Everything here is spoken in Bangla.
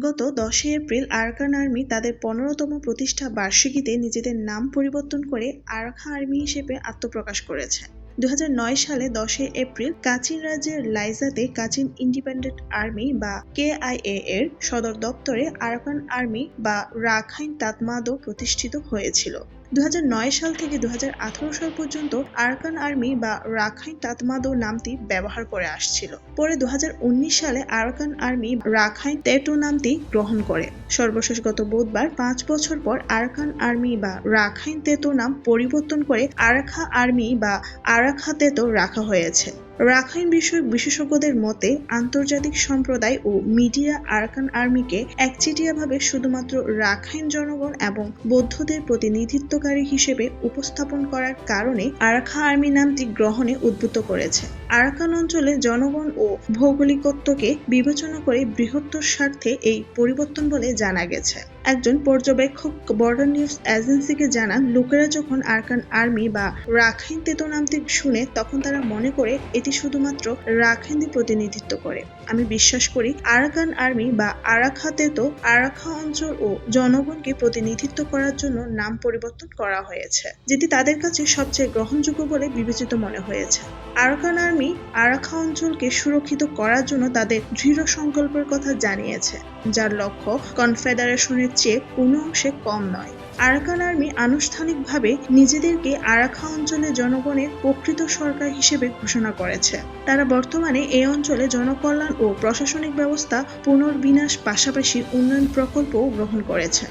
গত দশই এপ্রিল আরাকান আর্মি তাদের পনেরোতম প্রতিষ্ঠা বার্ষিকীতে নিজেদের নাম পরিবর্তন করে আরাখা আর্মি হিসেবে আত্মপ্রকাশ করেছে। দু হাজার নয় সালে দশই এপ্রিল কাচিন রাজ্যের লাইজাতে কাচিন ইন্ডিপেন্ডেন্ট আর্মি বা কেআইএ এর সদর দপ্তরে আরাকান আর্মি বা রাখাইন তাতমাদও প্রতিষ্ঠিত হয়েছিল। দু হাজার নয় সাল থেকে দু হাজার আঠেরো সাল পর্যন্ত আরাকান আর্মি বা রাখাইন তাতমাদো নামটি ব্যবহার করে আসছিল। পরে দু হাজার উনিশ সালে আরাকান আর্মি রাখাইন তেটো নামটি গ্রহণ করে। সর্বশেষ গত বুধবার পাঁচ বছর পর আরাকান আর্মি বা রাখাইন তেতো নাম পরিবর্তন করে আরাখা আর্মি বা আরাখা তেতো রাখা হয়েছে। রাখাইন বিষয়ক বিশেষজ্ঞদের মতে, আন্তর্জাতিক সম্প্রদায় ও মিডিয়া আরাকান আর্মিকে একচেটিয়াভাবে শুধুমাত্র রাখাইন জনগণ এবং বৌদ্ধদের প্রতিনিধিত্বকারী হিসেবে উপস্থাপন করার কারণে আরাখা আর্মি নামটি গ্রহণে উদ্বুদ্ধ করেছে। আরাকান অঞ্চলে জনগণ ও ভৌগোলিকত্বকে বিবেচনা করে বৃহত্তর স্বার্থে এই পরিবর্তন বলে জানা গেছে। একজন পর্যবেক্ষক বর্ডার নিউজ এজেন্সিকে জানান, লোকেরা যখন আরাকান আর্মি বা রাখাইন তেতো নামটি শুনে তখন তারা মনে করে এটি শুধুমাত্র রাখাইনদের প্রতিনিধিত্ব করে। আমি বিশ্বাস করি আরাকান আর্মি বা আরাখাতে তো আরাখা অঞ্চল ও জনগণকে প্রতিনিধিত্ব করার জন্য নাম পরিবর্তন করা হয়েছে, যেটি তাদের কাছে সবচেয়ে গ্রহণযোগ্য বলে বিবেচিত মনে হয়েছে। আরাকান আর্মি আরাখা অঞ্চলকে সুরক্ষিত করার জন্য তাদের দৃঢ় সংকল্পের কথা জানিয়েছে, যার লক্ষ্য কনফেডারেশনের চেয়ে কোনো অংশে কম নয়। আরাকান আর্মি আনুষ্ঠানিকভাবে নিজেদেরকে আরাখা অঞ্চলের জনগণের প্রকৃত সরকার হিসেবে ঘোষণা করেছে। তারা বর্তমানে এই অঞ্চলে জনকল্যাণ ও প্রশাসনিক ব্যবস্থা পুনর্বিন্যাস পাশাপাশি উন্নয়ন প্রকল্পও গ্রহণ করেছে।